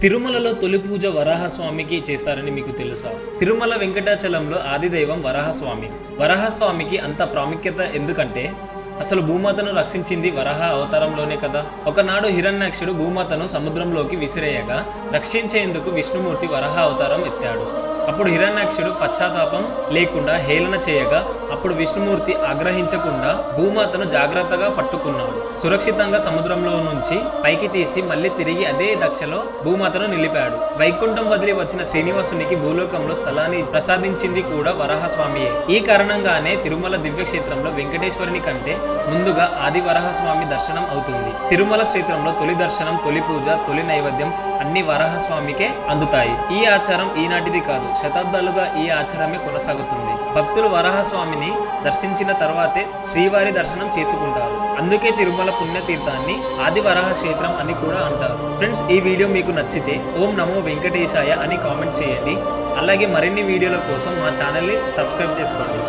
తిరుమలలో తొలి పూజ వరాహస్వామికి చేస్తారని మీకు తెలుసా? తిరుమల వెంకటాచలంలో ఆదిదైవం వరాహస్వామి. వరాహస్వామికి అంత ప్రాముఖ్యత ఎందుకంటే అసలు భూమాతను రక్షించింది వరాహ అవతారంలోనే కదా? ఒకనాడు హిరణ్యాక్షుడు భూమాతను సముద్రంలోకి విసిరేయగా రక్షించేందుకు విష్ణుమూర్తి వరాహ అవతారం ఎత్తాడు. అప్పుడు హిరణ్యాక్షుడు పశ్చాత్తాపం లేకుండా హేళన చేయగా అప్పుడు విష్ణుమూర్తి ఆగ్రహించకుండా భూమాతను జాగ్రత్తగా పట్టుకున్నాడు. సురక్షితంగా సముద్రంలో నుంచి పైకి తీసి మళ్ళీ తిరిగి అదే దక్షలో భూమాతను నిలిపాడు. వైకుంఠం వదిలి వచ్చిన శ్రీనివాసునికి భూలోకంలో స్థలాన్ని ప్రసాదించింది కూడా వరాహస్వామియే. ఈ కారణంగానే తిరుమల దివ్యక్షేత్రంలో వెంకటేశ్వరుని కంటే ముందుగా ఆది వరాహస్వామి దర్శనం అవుతుంది. తిరుమల క్షేత్రంలో తొలి దర్శనం తొలి పూజ తొలి నైవేద్యం అన్ని వరాహస్వామికే అందుతాయి. ఈ ఆచారం ఈనాటిది కాదు. శతాబ్దాలుగా ఈ ఆచారమే కొనసాగుతుంది. భక్తులు వరాహస్వామిని దర్శించిన తర్వాతే శ్రీవారి దర్శనం చేసుకుంటారు. అందుకే తిరుమల పుణ్యతీర్థాన్ని ఆది వరాహ క్షేత్రం అని కూడా అంటారు. ఫ్రెండ్స్ ఈ వీడియో మీకు నచ్చితే ఓం నమో వెంకటేశాయ అని కామెంట్ చేయండి. అలాగే మరిన్ని వీడియోల కోసం మా ఛానల్ని సబ్స్క్రైబ్ చేసుకోండి.